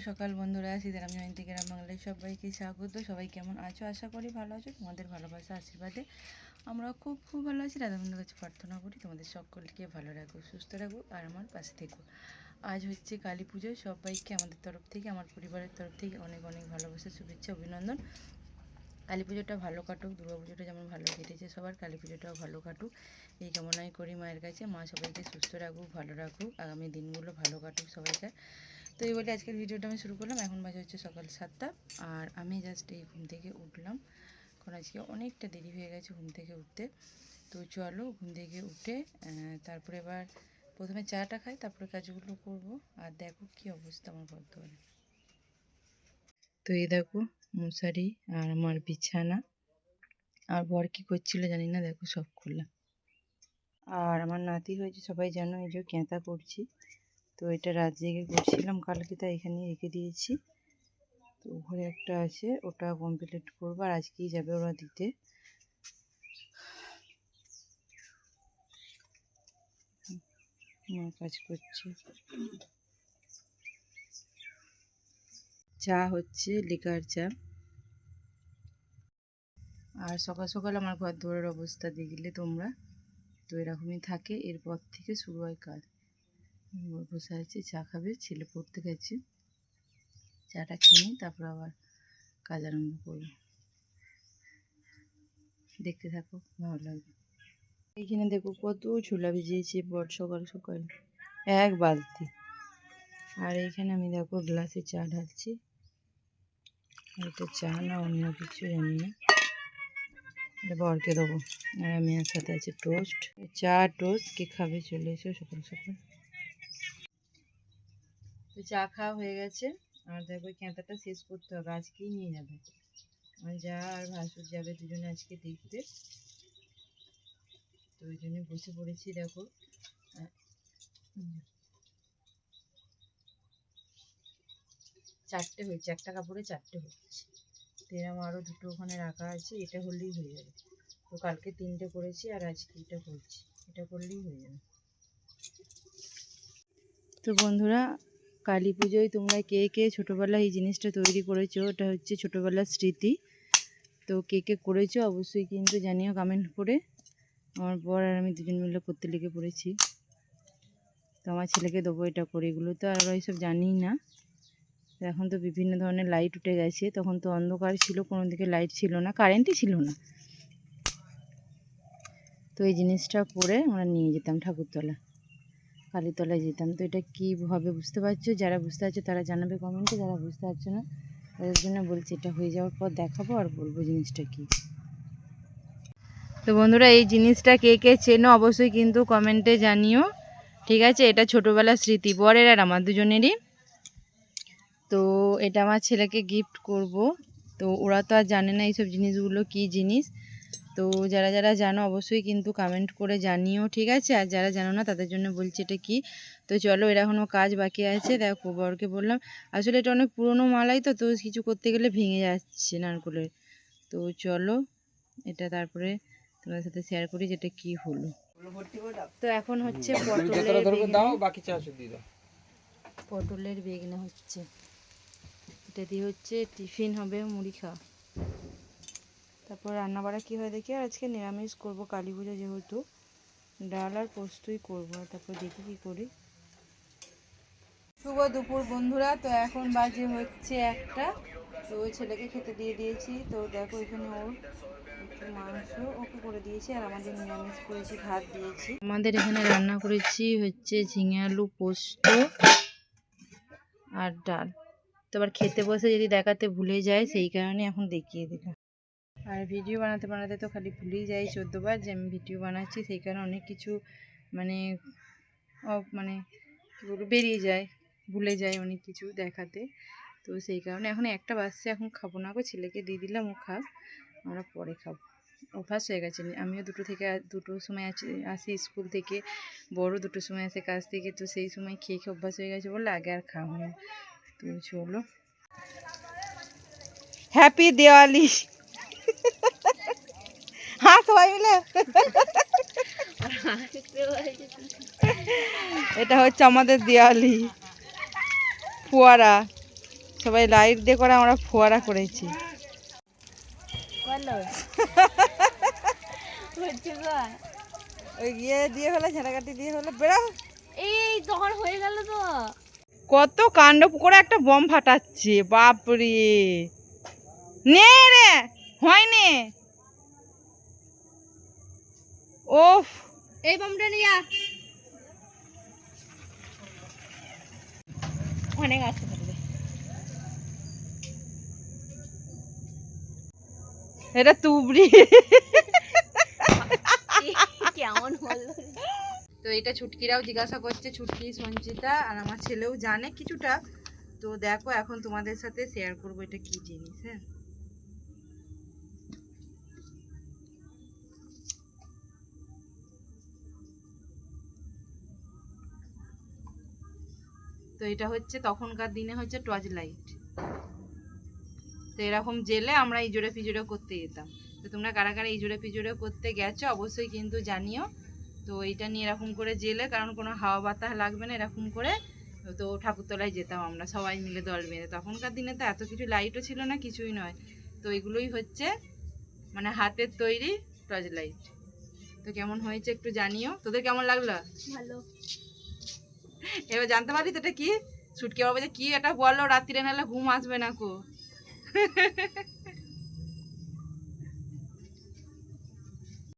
সকাল বন্ধুরা সীতারাম জয়ন্তী গ্রাম বাংলায় সবাইকে স্বাগত। সবাই কেমন আছো? আশা করি ভালো আছো। তোমাদের ভালোবাসা, আশীর্বাদে আমরা খুব খুব ভালো আছি। রাধা বন্ধুর কাছে প্রার্থনা করি তোমাদের সকলকে ভালো রাখো, সুস্থ রাখো আর আমার পাশে থেকো। আজ হচ্ছে কালী পুজো। সবাইকে আমাদের তরফ থেকে, আমার পরিবারের তরফ থেকে অনেক অনেক ভালোবাসা, শুভেচ্ছা, অভিনন্দন। কালী পুজোটা ভালো কাটুক, দুর্গা পুজোটা যেমন ভালো কেটেছে সবার, কালী পুজোটাও ভালো কাটুক। এই কামনাই করি মায়ের কাছে। মা সবাইকে সুস্থ রাখুক, ভালো রাখুক। আগামী দিনগুলো ভালো কাটুক সবাইকার। তো এই বলে আজকের ভিডিওটা আমি শুরু করলাম। এখন বাজে হচ্ছে সকাল সাতটা। আর আমি জাস্ট এই ঘুম থেকে উঠলাম। কারণ আজকে অনেকটা দেরি হয়ে গেছে ঘুম থেকে উঠতে। তো চলো ঘুম থেকে উঠে তারপরে এবার প্রথমে চাটা খাই, তারপরে কাজগুলো করব। আর দেখো কি অবস্থা আমার দুয়ারে তো এই দেখো মশারি আর আমার বিছানা। আর বর কি করছিল জানি না, দেখো সব খুললাম। আর আমার নাতি হয়েছে, সবাই জানো এই যে কেঁতা করছি। তো এটা রাত জেগে করছিলাম। কালকে তাই এখানে রেখে দিয়েছি। তো ঘরে একটা আছে, ওটা কমপ্লিট করব আর আজকেই যাবে ওরা দিতে। কাজ করছে। চা হচ্ছে, লিকার চা। আর সকাল সকাল আমার ঘর দুয়ারের অবস্থা দেখলে তোমরা। তো এরকমই থাকে, এরপর থেকে শুরু হয় কাজ। বসে আছে, চা খাবে, ছেলে পড়তে গেছে। চাটা খেয়ে নিই, তারপর আবার কাজ আরম্ভ করব। দেখতে থাকো, ভালো লাগবে। এইখানে দেখো কত ছোলা ভিজিয়েছে, বট সকাল সকাল। এক বালতি। আর এইখানে আমি দেখো গ্লাসে চা ঢালছি। এটা চা না, অন্য কিছু জানি না। এটা বরকে দেবো। আর আমি আর সাথে আছে টোস্ট। চা, টোস্ট, কে খাবে চলে এসো সকাল সকাল। তো চা খাওয়া হয়ে গেছে। আর দেখো ক্যাঁতাটা শেষ করতে হবে, আজকেই নিয়ে যাবে আমার যা আর ভাসুর যাবে দুজনে আজকে দেখতে। তো ওই জন্য বসে পড়েছি দেখো। চারটে হয়েছে, একটা কাপড়ে চারটে হচ্ছে তো এরকম আরও দুটো ওখানে রাখা আছে, এটা হলেই হয়ে যাবে। তো কালকে তিনটে করেছি আর আজকে এটা করছি। এটা করলেই হয়ে যাবে। তো বন্ধুরা কালী পুজোয় তোমরা কে কে ছোটোবেলায় এই জিনিসটা তৈরি করেছ? ওটা হচ্ছে ছোটোবেলার স্মৃতি। তো কে কে করেছ অবশ্যই কিন্তু জানিও কমেন্ট করে। আমার বর আর আমি দুজন মিলে করতে লেগে পড়েছি। তো আমার ছেলেকে দেবো এটা করে। এগুলো তো আর ওরা এইসব জানিই না। এখন তো বিভিন্ন ধরনের লাইট উঠে গেছে। তখন তো অন্ধকার ছিল কোনো দিকে লাইট ছিল না কারেন্টই ছিল না। তো এই জিনিসটা করে আমরা নিয়ে যেতাম ঠাকুরতলা। কালীতলায় যেতাম। তো এটা কী হবে বুঝতে পারছ? যারা বুঝতে পারছ তারা জানাবে কমেন্টে, যারা বুঝতে পারছ না তাদের জন্য বলছি এটা হয়ে যাওয়ার পর দেখাবো আর বলব জিনিসটা কী। তো বন্ধুরা, এই জিনিসটা কে কে চেনো অবশ্যই কিন্তু কমেন্টে জানিও, ঠিক আছে? এটা ছোটোবেলার স্মৃতি, বরের আর আমার দুজনেরই। তো এটা আমার ছেলেকে গিফট করব। তো ওরা তো আর জানে না এইসব জিনিসগুলো কি জিনিস। তো যারা যারা জানো অবশ্যই কিন্তু কমেন্ট করে জানিও ঠিক আছে? আর যারা জানো না তাদের জন্য বলছি এটা কি? তো চলো এর এখনও কাজ বাকি আছে। দেখো বরকে বললাম আসলে এটা অনেক পুরনো মালাই তো তো কিছু করতে গেলে ভেঙে যাচ্ছে নারকলের। তো চলো এটা তারপরে তোমাদের সাথে শেয়ার করি যেটা কি হলো। তো এখন হচ্ছে পটলের বেগনি। বাকি দিয়ে দাও পটলের বেগনা হচ্ছে। এটা দিয়ে হচ্ছে টিফিন হবে মুড়ি খাওয়া। তারপর রান্না বাড়া কী হয় দেখি? আর আজকে নিরামিষ করব কালী পুজো যেহেতু, ডাল আর পোস্তই করব। আর তারপর দেখি কী করি। শুভ দুপুর বন্ধুরা, তো এখন বাজে হচ্ছে একটা। তো ছেলেকে খেতে দিয়ে দিয়েছি। তো দেখো এখানে ওর মাংস ওকে করে দিয়েছি, আর আমাদের নিরামিষ করেছি, ভাত দিয়েছি। আমাদের এখানে রান্না করেছি হচ্ছে ঝিঙে আলু, পোস্ত আর ডাল। তো আবার খেতে বসে যদি দেখাতে ভুলে যায়, সেই কারণে এখন দেখিয়ে দিলাম। আর ভিডিও বানাতে বানাতে তো খালি ভুলেই যাই চোদ্দোবার যে আমি ভিডিও বানাচ্ছি, সেই কারণে অনেক কিছু মানে মানে কী বলব, বেরিয়ে যায়, ভুলে যায় অনেক কিছু দেখাতে। তো সেই কারণে এখন একটা বাসছে এখন খাব না গো, ছেলেকে দিয়ে দিলাম, ও খাক, আমরা পরে খাব। অভ্যাস হয়ে গেছে, আমিও দুটো থেকে দুটোর সময় আছি, আসি স্কুল থেকে, বড় দুটোর সময় আসে কাজ থেকে, তো সেই সময় খেয়ে খেয়ে অভ্যাস হয়ে গেছে বলে আগে আর খাওয়া হয় না। তো চলো। হ্যাপি দিওয়ালি হ্যাঁ সবাই মিলে এটা হচ্ছে আমাদের দিওয়ালি। ফোয়ারা। সবাই লাইট দিয়ে করে আমরা ফোয়ারা করেছি। ওই গিয়ে দিয়ে হলো ঝাঁটাকাটি দিয়ে হলো বেরো। এই তখন হয়ে গেল তো। কত কাণ্ড করে একটা বম ফাটাচ্ছে বাপরে। নে রে! হয়নি। ওফ। এই বামটা নিয়ে অনেক আসতে পারবে। এটা তুবড়ি। কেমন হলো? তো এটা ছুটকিরাও জিজ্ঞাসা করছে ছুটকি সঞ্চিতা আর আমার ছেলেও জানে কিছুটা। তো দেখো এখন তোমাদের সাথে শেয়ার করব এটা কি জিনিস হ্যাঁ? তো এটা হচ্ছে তখনকার দিনে হচ্ছে টর্চ লাইট তো এরকম জেলে আমরা এই পিজোরে করতে যেতাম। তো তোমরা কারা কারা এই জোরে করতে গেছো অবশ্যই কিন্তু জানিও। তো এইটা নিয়ে এরকম করে জেলে, কারণ কোনো হাওয়া বাতাস লাগবে না এরকম করে। তো ঠাকুরতলায় যেতাম আমরা সবাই মিলে দল বেঁধে। তখনকার দিনে তো এত কিছু লাইটও ছিল না, কিছুই নয়। তো এগুলোই হচ্ছে মানে হাতের তৈরি টর্চ লাইট তো কেমন হয়েছে একটু জানিও। তোদের কেমন লাগল? ভালো। এবার জানতে পারি তো এটা কি? ছুটকে বাবা যে কি এটা বলল, রাত্রিরে নাহলে ঘুম আসবে না কো।